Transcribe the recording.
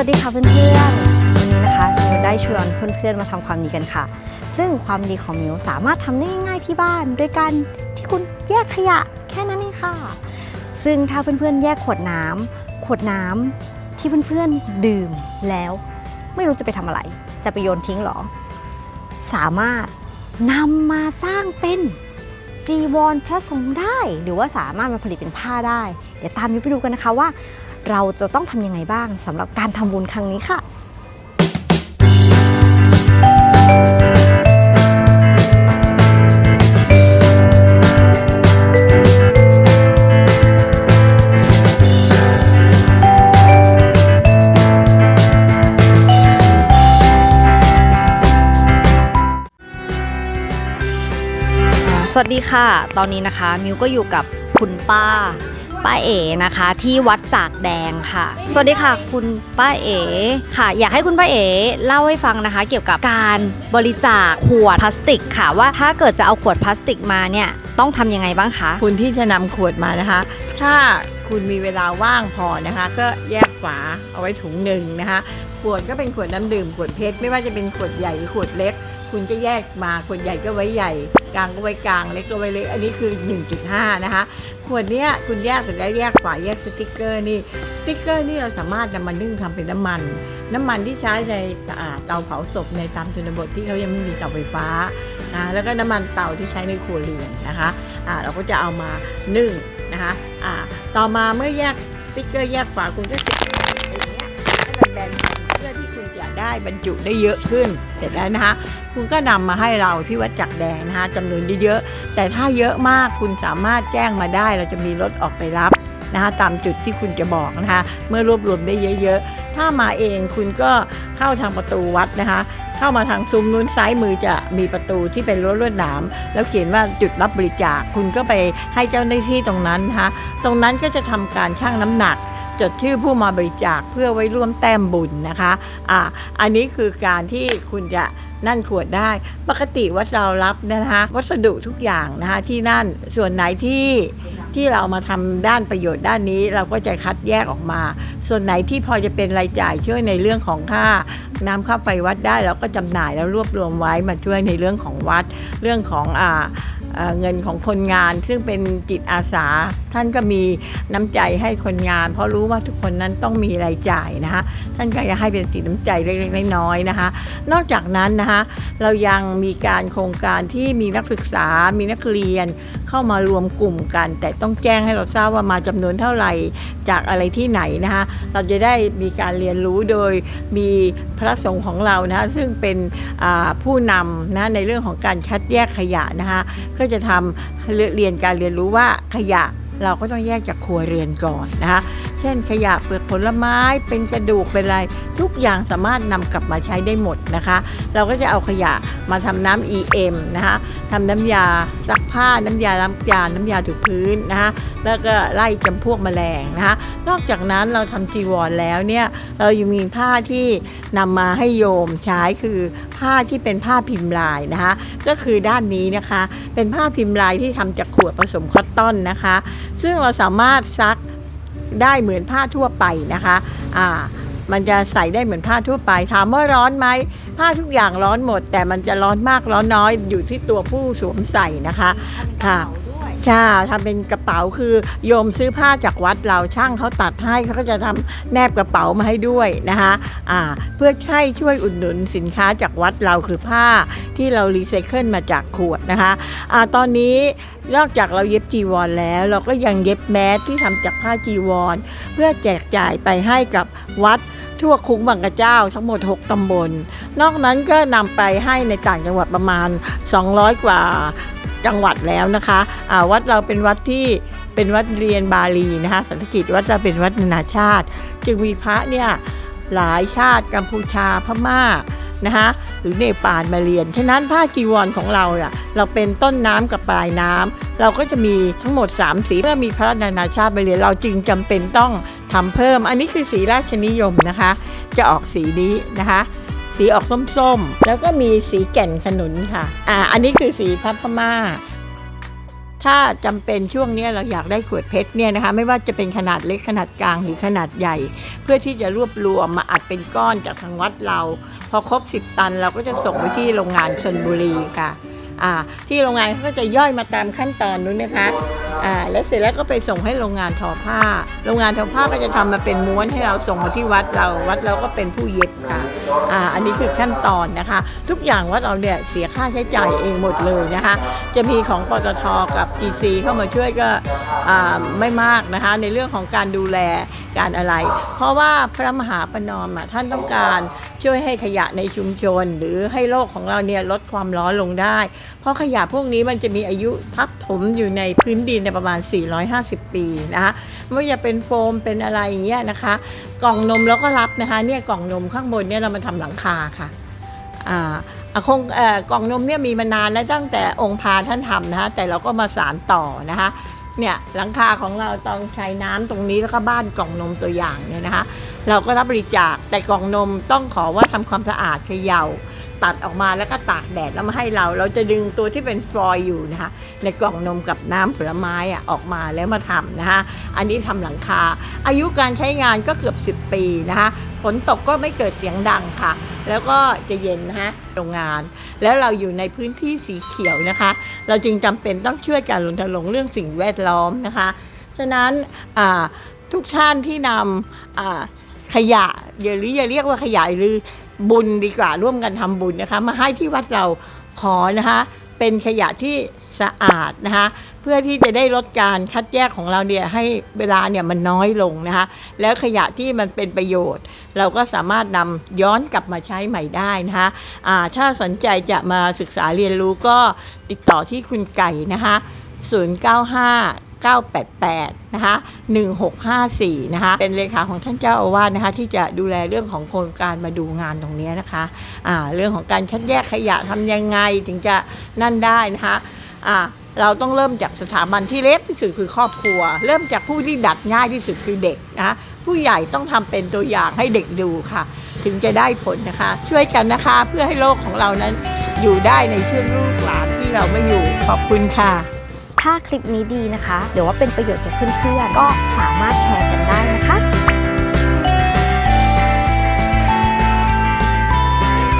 วัสดีค่ะเพื่อนๆ วันนี้นะคะมิวได้ชวนเพื่อนๆมาทำความดีกันค่ะ ซึ่งความดีของมิวสามารถทำได้ง่ายๆที่บ้านด้วยการที่คุณแยกขยะแค่นั้นเองค่ะ ซึ่งถ้าเพื่อนๆ แยกขวดน้ำขวดน้ำที่เพื่อนๆ ดื่มแล้วไม่รู้จะไปทำอะไร จะไปโยนทิ้งหรอ สามารถนำมาสร้างเป็นจีวรพระสงฆ์ได้ หรือว่าสามารถมาผลิตเป็นผ้าได้ เดี๋ยวตามมิวไปดูกันนะคะว่า เราจะต้องทำยังไงบ้างสำหรับการทำบุญครั้งนี้ค่ะสวัสดีค่ะ ตอนนี้นะคะมิวก็อยู่กับคุณป้า ป้าเอ๋นะคะ ที่วัดจากแดงค่ะ สวัสดีค่ะ คุณป้าเอ๋ค่ะ อยากให้คุณป้าเอ๋เล่าให้ฟังนะคะ เกี่ยวกับการบริจาคขวดพลาสติกค่ะ ว่าถ้าเกิดจะเอาขวดพลาสติกมาเนี่ยต้องทำยังไงบ้างคะ คุณที่จะนำขวดมานะคะ ถ้าคุณมีเวลาว่างพอนะคะ ก็แยกฝาเอาไว้ถุงหนึ่งนะคะ ขวดก็เป็นขวดน้ำดื่มขวดเพชรไม่ว่าจะเป็นขวดใหญ่หรือขวดเล็ก คุณก็แยกมาขวดใหญ่ก็ไว้ใหญ่ กลางก็ไว้กลางเล็กก็ไว้เล็ก อันนี้คือ 1.5 นะคะ ขวดเนี้ยคุณแยกเสร็จแล้วแยกฝาแยกสติกเกอร์นี่สติกเกอร์นี่เราสามารถนำมานึ่งทำเป็นน้ำมัน น้ำมันที่ใช้ในเตาเผาศพในตามชนบทที่เขายังไม่มีเตาไฟฟ้านะแล้วก็น้ำมันเตาที่ใช้ในครัวเรือนนะคะอ่าเราก็จะเอามานึ่งนะคะอ่าต่อมาเมื่อแยกสติกเกอร์แยกฝาคุณก็ติดอย่างเงี้ยให้มันแบนเพื่อที่คุณจะ ได้บรรจุได้เยอะขึ้น เสร็จแล้วนะคะคุณก็นำมาให้เราที่วัดจักรแดงนะคะจำนวนเยอะๆแต่ถ้าเยอะมากคุณสามารถแจ้งมาได้ เราจะมีรถออกไปรับนะคะตามจุดที่คุณจะบอกนะคะเมื่อรวบรวมได้เยอะๆ ถ้ามาเองคุณก็เข้าทางประตูวัดนะคะ เข้ามาทางซุ้มนู้นซ้ายมือจะมีประตูที่เป็นรั้วลวดหนามแล้วเขียนว่าจุดรับบริจาคคุณก็ไปให้เจ้าหน้าที่ตรงนั้นนะคะตรงนั้นก็จะทำการชั่งน้ำหนัก จดชื่อผู้มาบริจาคเพื่อไว้ร่วมแต้มบุญนะคะอ่าอันนี้คือการที่คุณจะนั่นขวดได้ ปกติวัดเรารับนะคะวัสดุทุกอย่างนะคะที่นั่นส่วนไหนที่ที่เรามาทำด้านประโยชน์ด้านนี้ เราก็จะคัดแยกออกมา ส่วนไหนที่พอจะเป็นรายจ่ายช่วยในเรื่องของค่าน้ำค่าไฟวัดได้เราก็จำหน่ายแล้วรวบรวมไว้มาช่วยในเรื่องของวัดเรื่องของอ่า เงินของคนงาน ซึ่งเป็นจิตอาสา ท่านก็มีน้ำใจให้คนงาน เพราะรู้ว่าทุกคนนั้นต้องมีรายจ่ายนะคะท่านก็จะให้เป็นสีน้ำใจเล็กๆน้อยๆนะคะ นอกจากนั้นนะคะเรายังมีการโครงการที่มีนักศึกษา มีนักเรียนเข้ามารวมกลุ่มกัน แต่ต้องแจ้งให้เราทราบว่ามาจำนวนเท่าไหร่จากอะไรที่ไหนนะคะเราจะได้มีการเรียนรู้โดยมีพระสงฆ์ของเรานะคะซึ่งเป็นผู้นำนะในเรื่องของการคัดแยกขยะนะคะก็จะทำเรียนการเรียนรู้ว่าขยะ เราก็ต้องแยกจากครัวเรือนก่อนนะคะเช่นขยะเปลือกผลไม้เป็นกระดูกเป็นอะไร ทุกอย่างสามารถนำกลับมาใช้ได้หมดนะคะ เราก็จะเอาขยะมาทำน้ำ EM นะคะทำน้ำยาซักผ้าน้ำยาล้างจานน้ำยาถูพื้นนะคะแล้วก็ไล่จำพวกแมลงนะคะนอกจากนั้นเราทำจีวรแล้วเนี่ยเรายังมีผ้าที่นำมาให้โยมใช้คือผ้าที่เป็นผ้าพิมพ์ลายนะคะ ก็คือด้านนี้นะคะ เป็นผ้าพิมพ์ลายที่ทำจากขวดผสมคอตตอนนะคะซึ่งเราสามารถซักได้เหมือนผ้าทั่วไปนะคะอ่ามันจะใส่ได้เหมือนผ้าทั่วไป ถามว่าร้อนไหมผ้าทุกอย่างร้อนหมด แต่มันจะร้อนมากร้อนน้อยอยู่ที่ตัวผู้สวมใส่นะคะค่ะ ใช่ทำเป็นกระเป๋าคือโยมซื้อผ้าจากวัดเราช่างเขาตัดให้เขาก็จะทำแนบกระเป๋ามาให้ด้วยนะคะอ่าเพื่อให้ช่วยอุดหนุนสินค้าจากวัดเราคือผ้าที่เรารีไซเคิลมาจากขวดนะคะอ่าตอนนี้นอกจากเราเย็บจีวรแล้ว เราก็ยังเย็บแมสที่ทำจากผ้าจีวร เพื่อแจกจ่ายไปให้กับวัดทั่วคุ้งบางกระเจ้าทั้งหมด 6 ตำบล นอกนั้นก็นำไปให้ในต่างจังหวัดประมาณ 200 กว่า จังหวัดแล้วนะคะอ่าวัดเราเป็นวัดที่เป็นวัดเรียนบาลีนะคะสันสกิจวัดเราเป็นวัดนานาชาติ จึงมีพระเนี่ยหลายชาติกัมพูชาพม่านะคะหรือเนปาลมาเรียน ฉะนั้นผ้าจีวรของเราอะเราเป็นต้นน้ำกับปลายน้ำเราก็จะมีทั้งหมด 3 สีเมื่อมีพระนานาชาติมาเรียนเราจึงจำเป็นต้องทำเพิ่ม อันนี้คือสีราชนิยมนะคะ จะออกสีนี้นะคะ สีออกส้มๆ แล้วก็มีสีแก่นขนุนค่ะ อ่า อันนี้คือสีพับพม่า ถ้าจำเป็นช่วงนี้เราอยากได้ขวดเพชรเนี่ยนะคะ ไม่ว่าจะเป็นขนาดเล็กขนาดกลางหรือขนาดใหญ่ เพื่อที่จะรวบรวมมาอัดเป็นก้อนจากทางวัดเรา พอครบ 10 ตันเราก็จะส่งไปที่โรงงานชนบุรีค่ะ อ่าที่โรงงานเขาก็จะย่อยมาตามขั้นตอนนู้นนะคะอ่าแล้วเสร็จแล้วก็ไปส่งให้โรงงานทอผ้า โรงงานทอผ้าก็จะทำมาเป็นม้วนให้เราส่งมาที่วัดเราวัดเราก็เป็นผู้เย็บค่ะอ่าอันนี้คือขั้นตอนนะคะ ทุกอย่างวัดเราเนี่ยเสีย ค่าใช้จ่ายเองหมดเลยนะคะ จะมีของปตทกับ GC เข้ามาช่วยก็ไม่มากนะคะ ในเรื่องของการดูแลการอะไร เพราะว่าพระมหาปนอมอท่านต้องการช่วยให้ขยะในชุมชน หรือให้โลกของเราเนี่ยลดความร้อนลงได้ เพราะขยะพวกนี้มันจะมีอายุทับถมอยู่ในพื้นดินในประมาณ 450 ปีนะคะไม่ว่าจะเป็นโฟมเป็นอะไรอย่างเงี้ยนะคะ กล่องนมเราก็รับนะคะเนี่ยกล่องนมข้างบนเนี่ยเรามาทำหลังคาค่ะอ่า อะคงเอ่อกล่องนมเนี่ยมีมานานแล้วตั้งแต่องค์พาท่านทำนะคะแต่เราก็มาสารต่อนะคะเนี่ยหลังคาของเราต้องใช้น้ำตรงนี้แล้วก็บ้านกล่องนมตัวอย่างเนี่ยนะคะ เราก็รับบริจาคแต่กล่องนมต้องขอว่าทำความสะอาดเขยา่าตัดออกมาแล้วก็ตากแดดแล้วมาให้เรา เราจะดึงตัวที่เป็นฟลอยอยู่นะคะ ในกล่องนมกับน้ำผลไม้อะออกมาแล้วมาทำนะคะ อันนี้ทำหลังคา อายุการใช้งานก็เกือบ 10 ปีนะคะฝนตกก็ไม่เกิดเสียงดังค่ะ แล้วก็จะเย็นนะคะโรงงาน แล้วเราอยู่ในพื้นที่สีเขียวนะคะ เราจึงจำเป็นต้องช่วยการรณรงค์เรื่องสิ่งแวดล้อมนะคะ ฉะนั้นทุกท่านที่นำขยะอย่าหรืออย่าเรียกว่าขยะหรือบุญดีกว่าร่วมกันทำบุญนะคะ มาให้ที่วัดเราขอนะคะ เป็นขยะที่ สะอาดนะคะเพื่อที่จะได้ลดการคัดแยกของเราเนี่ยให้เวลาเนี่ยมันน้อยลงนะคะแล้วขยะที่มันเป็นประโยชน์ เราก็สามารถนำย้อนกลับมาใช้ใหม่ได้นะคะอ่าถ้าสนใจจะมาศึกษาเรียนรู้ก็ติดต่อที่คุณไก่นะคะ095 988นะคะ1654นะคะเป็นเลขาของท่านเจ้าอาวาสนะคะที่จะดูแลเรื่องของโครงการมาดูงานตรงนี้นะคะอ่าเรื่องของการคัดแยกขยะทำยังไงถึงจะนั่นได้นะคะ อ่าเราต้องเริ่มจากสถาบันที่เล็กที่สุดคือครอบครัว เริ่มจากผู้ที่ดัดง่ายที่สุดคือเด็กนะผู้ใหญ่ต้องทำเป็นตัวอย่างให้เด็กดูค่ะ ถึงจะได้ผลนะคะ ช่วยกันนะคะเพื่อให้โลกของเรานั้นอยู่ได้ในช่วงลูกหลานที่เราไม่อยู่ขอบคุณค่ะ ถ้าคลิปนี้ดีนะคะหรือว่าเป็นประโยชน์กับเพื่อนๆก็สามารถแชร์กันได้นะคะ